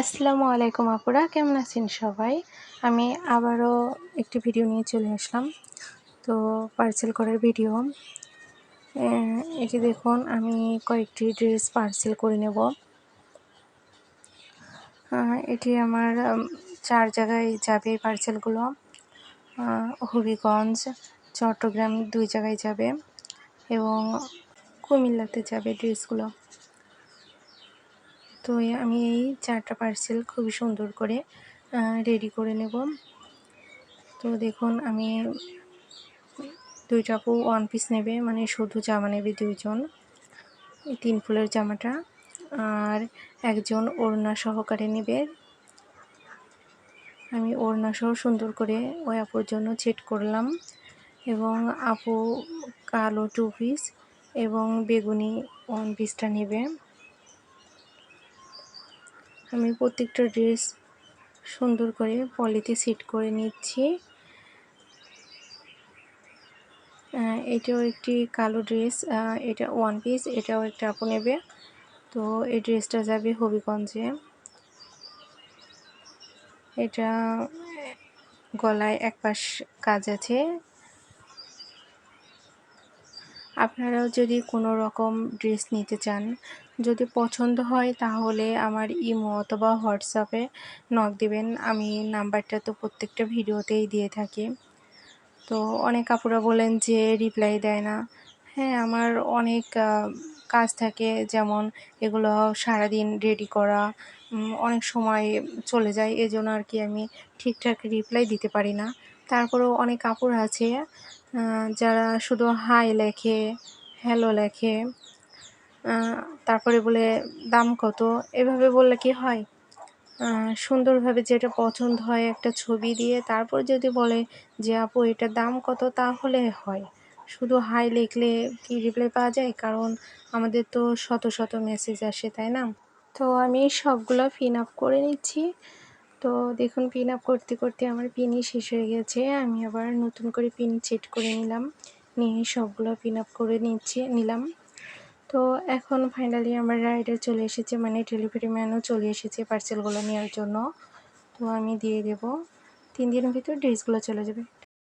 আসসালামু আলাইকুম আপুরা, কেমন আছেন সবাই? আমি আবারও একটি ভিডিও নিয়ে চলে আসলাম। তো পার্সেল করার ভিডিও এটি দেখুন, আমি কয়েকটি ড্রেস পার্সেল করে নেব। এটি আমার চার জায়গায় যাবে পার্সেলগুলো হবিগঞ্জ, চট্টগ্রাম দুই জায়গায় যাবে এবং কুমিল্লাতে যাবে ড্রেসগুলো তো আমি এই চারটা পার্সেল খুবই সুন্দর করে রেডি করে নেব। তো দেখুন, আমি দুইটা আপু ওয়ান পিস নেবে মানে শুধু জামা নেবে দুইজন। তিন ফুলের জামাটা, আর একজন ওড়না সহকারে নেবে। আমি ওড়না সহ সুন্দর করে ওই আপুর জন্য চেট করলাম, এবং আপু কালো টু পিস এবং বেগুনি ওয়ান পিসটা নেবে। আমি প্রত্যেকটা ড্রেস সুন্দর করে পলিতে সেট করে নিচ্ছি। এটাও একটি কালো ড্রেস এটা ওয়ান পিস এটাও একটা আপু নেবে। তো এই ড্রেসটা যাবে হবিগঞ্জে। এটা গলায় এক পাশ কাজ আছে। আপনারাও যদি কোনো রকম ড্রেস নিতে চান, যদি পছন্দ হয় তাহলে আমার ইমো অথবা হোয়াটসঅ্যাপে নক দিবেন। আমি নাম্বারটা তো প্রত্যেকটা ভিডিওতেই দিয়ে থাকি। তো অনেক আপুরা বলেন যে রিপ্লাই দেয় না। হ্যাঁ আমার অনেক কাজ থাকে, যেমন এগুলো সারাদিন রেডি করা অনেক সময় চলে যায়, এজন্য আর কি আমি ঠিকঠাক রিপ্লাই দিতে পারি না। তারপরেও অনেক কাপড় আছে যারা শুধু হাই লেখে হ্যালো লেখে তারপরে বলে দাম কত? এভাবে বললে কি হয়? সুন্দরভাবে যেটা পছন্দ হয় একটা ছবি দিয়ে, তারপর যদি বলে যে আপু এটার দাম কত, তাহলে হয়। শুধু হাই লিখলে কি রিপ্লাই পাওয়া যায়? কারণ আমাদের তো শত শত মেসেজ আসে, তাই না? তো আমি সবগুলো পিন আপ করে নিচ্ছি। তো দেখুন পিন আপ করতে করতে আমার পিনই শেষ হয়ে গেছে। আমি আবার নতুন করে পিন সেট করে নিলাম। নিয়ে সবগুলো পিন আপ করে নিচ্ছি, নিলাম। তো এখন ফাইনালি আমার রাইডার চলে এসেছে মানে ডেলিভারি ম্যানও চলে এসেছে পার্সেলগুলো নেওয়ার জন্য। তো আমি দিয়ে দেব। তিন দিনের ভিতর ড্রেসগুলো চলে যাবে।